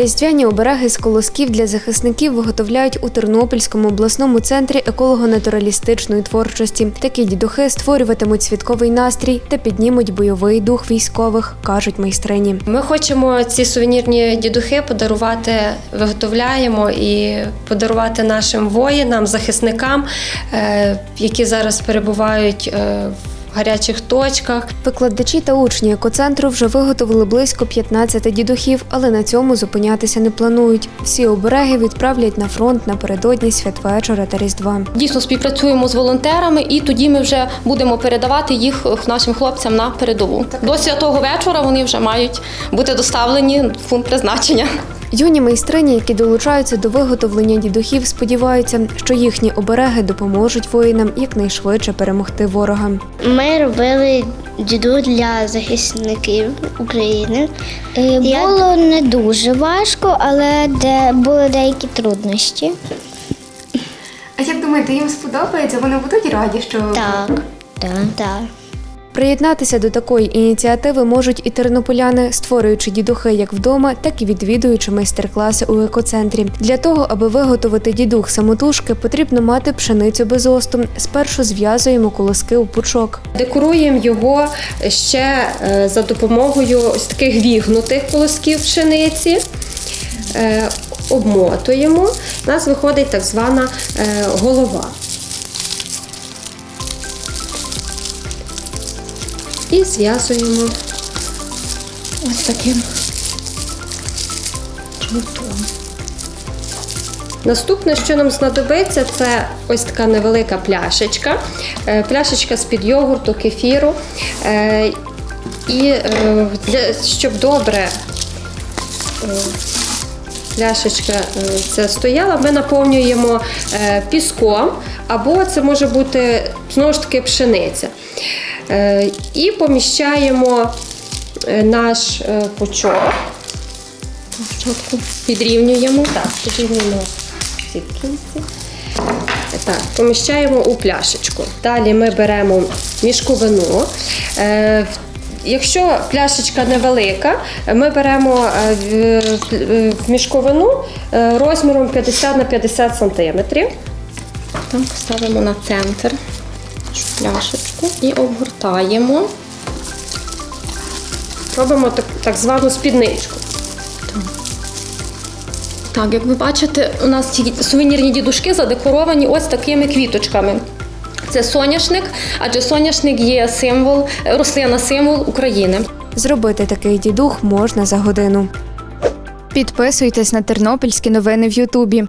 Різдвяні обереги з колосків для захисників виготовляють у Тернопільському обласному центрі еколого-натуралістичної творчості. Такі дідухи створюватимуть святковий настрій та піднімуть бойовий дух військових, кажуть майстрині. Ми хочемо ці сувенірні дідухи подарувати, виготовляємо і подарувати нашим воїнам, захисникам, е, які зараз перебувають е, в гарячих точках. Викладачі та учні екоцентру вже виготовили близько 15 дідухів, але на цьому зупинятися не планують. Всі обереги відправлять на фронт напередодні святвечора та Різдва. Дійсно співпрацюємо з волонтерами, і тоді ми вже будемо передавати їх нашим хлопцям на передову. До святого вечора вони вже мають бути доставлені в пункт призначення. Юні майстрині, які долучаються до виготовлення дідухів, сподіваються, що їхні обереги допоможуть воїнам якнайшвидше перемогти ворога. Ми робили діду для захисників України. Було не дуже важко, але де були деякі труднощі. А як думаєте, їм сподобається? Вони будуть раді, що Так. Так. так. Приєднатися до такої ініціативи можуть і тернополяни, створюючи дідухи як вдома, так і відвідуючи майстер-класи у екоцентрі. Для того, аби виготовити дідух самотужки, потрібно мати пшеницю без осту. Спершу зв'язуємо колоски у пучок. Декоруємо його ще е, за допомогою ось таких вігнутих колосків пшениці. Е, Обмотуємо. У нас виходить так звана е, голова. І зв'язуємо ось таким жгутом. Наступне, що нам знадобиться, це ось така невелика пляшечка. Е, Пляшечка з-під йогурту, кефіру. Е, І е, для, щоб добре пляшечка ця стояла, ми наповнюємо піском, або це може бути знову ж таки пшениця. Е, І поміщаємо е, наш е, пучок. Спочатку підрівнюємо. Так, підрівнюємо ці кінці. Так, поміщаємо у пляшечку. Далі ми беремо мішковину. Якщо пляшечка невелика, ми беремо мішковину розміром 50 на 50 сантиметрів. Там поставимо на центр пляшечку і обгортаємо. Робимо так, так звану спідничку. Так, як ви бачите, у нас ці сувенірні дідушки задекоровані ось такими квіточками. Це соняшник, адже соняшник є символ, рослина символ України. Зробити такий дідух можна за годину. Підписуйтесь на тернопільські новини в Ютубі.